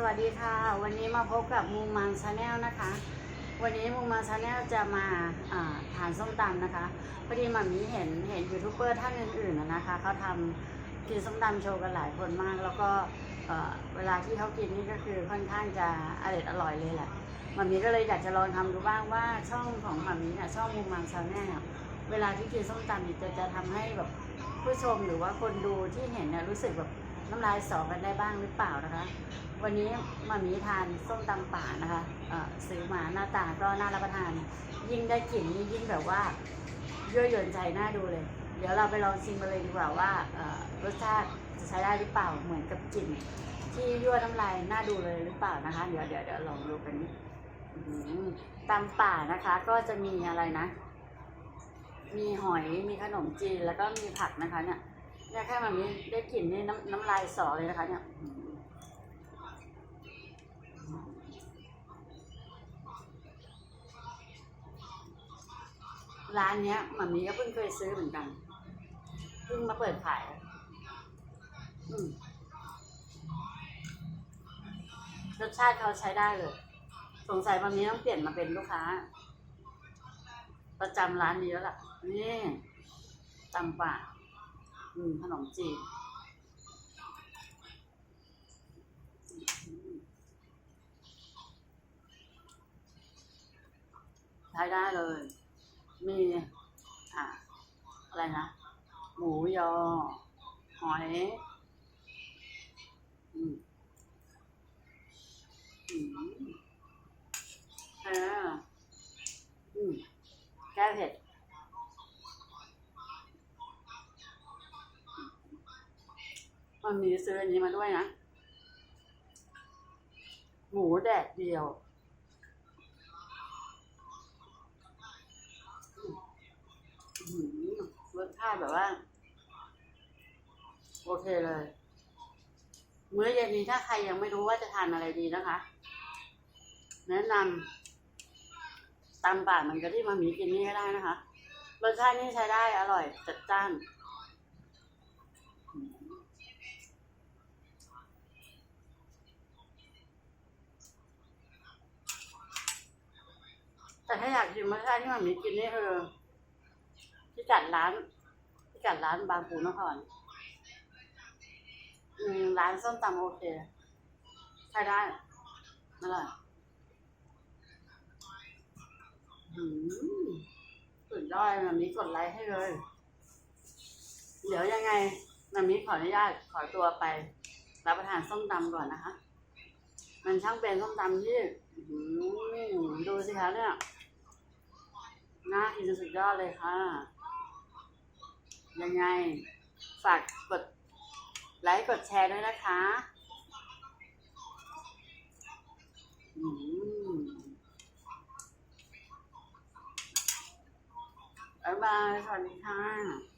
สวัสดีค่ะ วันนี้มาพบกับมูมันชาแนลนะคะ วันนี้มูมันชาแนลจะมาอาทานส้มตำนะคะพอดีหมามีเห็นเห็นยูทูบเบอร์ท่านอื่นๆนะนะคะเขาทำกินส้มตำโชว์กันหลายคนมาก แล้วก็เวลาที่เขากินนี่ก็คือค่อนข้างจะอร่อยอร่อยเลยแหละหมามีก็เลยอยากจะลองทำดูบ้างว่าช่องของหมามีเนี่ยช่องมูมันชาแนลเวลาที่กินส้มตำนี่จะจะทำให้แบบผู้ชมหรือว่าคนดูที่เห็นเนี่ยรู้สึกแบบ น้ำลายสอกันได้บ้างหรือเปล่านะคะ วันนี้มามีทานส้มตำป่านะคะเอ่อซื้อมาหน้าตาก็น่ารับประทาน ยิ่งได้กลิ่นนี่ยิ่งแบบว่ายั่วยวนใจน่าดูเลย เดี๋ยวเราไปลองชิมกันเลยดีกว่าว่าเอ่อรสชาติจะใช้ได้หรือเปล่าเหมือนกับกลิ่นที่ยั่วน้ำลายน่าดูเลยหรือเปล่านะคะ เดี๋ยวเดี๋ยวเดี๋ยวลองดูกันนี้ตำป่านะคะ ก็จะมีอะไรนะ มีหอยมีขนมจีนแล้วก็มีผักนะคะเนี่ย เนี่ยแค่มันมีได้กลิ่นนี่น้ำน้ำลายสอเลยนะคะ เนี่ยร้านเนี้ยหมามีก็เพิ่งเคยซื้อเหมือนกันเพิ่งมาเปิดขายรสชาติเขาใช้ได้เลย สงสัยหมามีต้องเปลี่ยนมาเป็นลูกค้า ประจำร้านนี้แล้วล่ะ นี่ตำป่า อืมขนมจีนใช้ได้เลย มี อ่าอะไรนะ หมูยอ หอยอืมอืมเอออืมแก้เผ็ด มันมีซื้ออันนี้มาด้วยนะ หมูแดดเดียวหือรสชาติแบบว่า โอเคเลย มื้อเย็นนี้ถ้าใครยังไม่รู้ว่าจะทานอะไรดีนะคะ แนะนำตำป่ามันกะที่มามีกินนี่ก็ได้นะคะ รสชาตินี่ใช้ได้อร่อย จัดจ้านอืมแต่ ถ้าอยากชิมรสชาที่มามีกินนี่คือพิกัดร้านพิกัดร้านบางปูนครอืมร้านส้มตำโอเคใช้ได้อร่อยอืมสุดยอดแบบนี้กดไลค์ให้เลย เดี๋ยวยังไงแบบนี้ขออนุญาตขอตัวไป รับประทานส้มตำก่อนนะคะ มันช่างเป็นส้มตำที่ดูสิคะเนี่ย น่ากินสุดยอดเลยค่ะ ยังไง ฝากกดไลค์กดแชร์ด้วยนะคะอืมบ๊ายบายสวัสดีค่ะ